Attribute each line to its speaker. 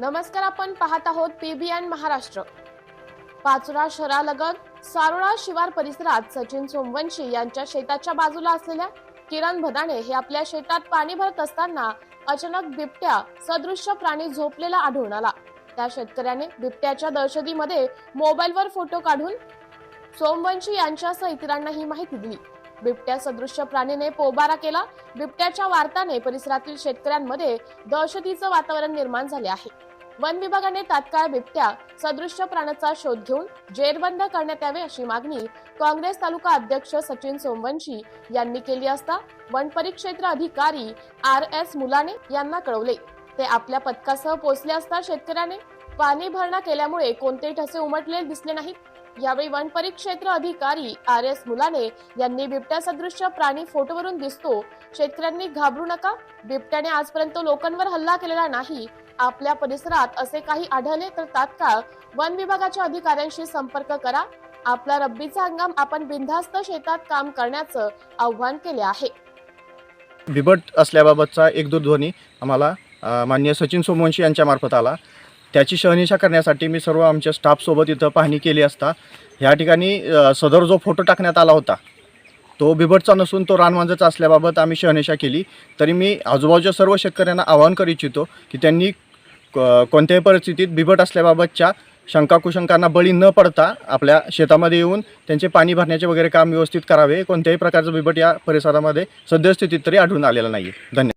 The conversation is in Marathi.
Speaker 1: नमस्कार आपण पाहत आहोत पीबीएन महाराष्ट्र. पाचोरा शहरालगत सारोळा शिवार परिसरात सचिन सोमवंशी यांच्या शेताच्या बाजूला असलेल्या किरण भदाणे हे आपल्या शेतात पाणी भरत असताना अचानक बिबट्या सदृश्य प्राणी झोपलेला आढळून आला. त्या शेतकऱ्याने बिबट्याच्या दहशतीमध्ये मोबाईलवर फोटो काढून सोमवंशी यांच्यासह इतरांना ही माहिती दिली. बिबट्या सदृश्य प्राणीने पोबारा केला. बिबट्याच्या वार्ताने परिसरातील शेतकऱ्यांमध्ये दहशतीचं वातावरण निर्माण झाले आहे. वन विभागाने तात्काळ बिबट्या सदृश्य प्राण्याचा शोध घेऊन जेरबंद करण्यात यावे अशी मागणी काँग्रेस तालुका अध्यक्ष सचिन सोमवंशी यांनी केली असता वन परिक्षेत्र अधिकारी आर एस मुलाने यांना कळवले. ते आपल्या पथकासह पोहोचले असता शेतकऱ्याने पाणी भरणा केल्यामुळे कोणतेही ठसे उमटलेले दिसले नाहीत. यावेळी वन परिक्षेत्र अधिकारी आर एस मुलाने यांनी बिबट्या सदृश्य प्राणी फोटोवरून दिसतो. शेतकऱ्यांनी घाबरू नका. बिबट्याने आजपर्यंत लोकांवर हल्ला केलेला नाही. आपल्या परिसरात असे काही आढळले तर तात्काळ वन विभागाच्या अधिकाऱ्यांशी संपर्क करा. आपला रब्बीचा हंगाम आपण बिनधास्त शेतात काम करण्याचं आव्हान केले आहे.
Speaker 2: बिबट असल्याबाबतचा एक दूरध्वनी आम्हाला माननीय सचिन सोमवंशी यांच्यामार्फत आला. त्याची शहनिशा करण्यासाठी मी सर्व आमच्या स्टाफसोबत इथं पाहणी केली असता. ह्या ठिकाणी सदर जो फोटो टाकण्यात आला होता तो बिबटचा नसून तो रानमांजाचा असल्याबाबत आम्ही शहनिशा केली. तरी मी आजूबाजूच्या सर्व शेतकऱ्यांना आवाहन करू इच्छितो की त्यांनी क- कोणत्याही परिस्थितीत बिबट असल्याबाबतच्या शंका कुशंकांना बळी न पडता आपल्या शेतामध्ये येऊन त्यांचे पाणी भरण्याचे वगैरे काम व्यवस्थित करावे. कोणत्याही प्रकारचं बिबट या परिसरामध्ये सद्यस्थितीत तरी आढळून आलेलं नाही धन्यवाद.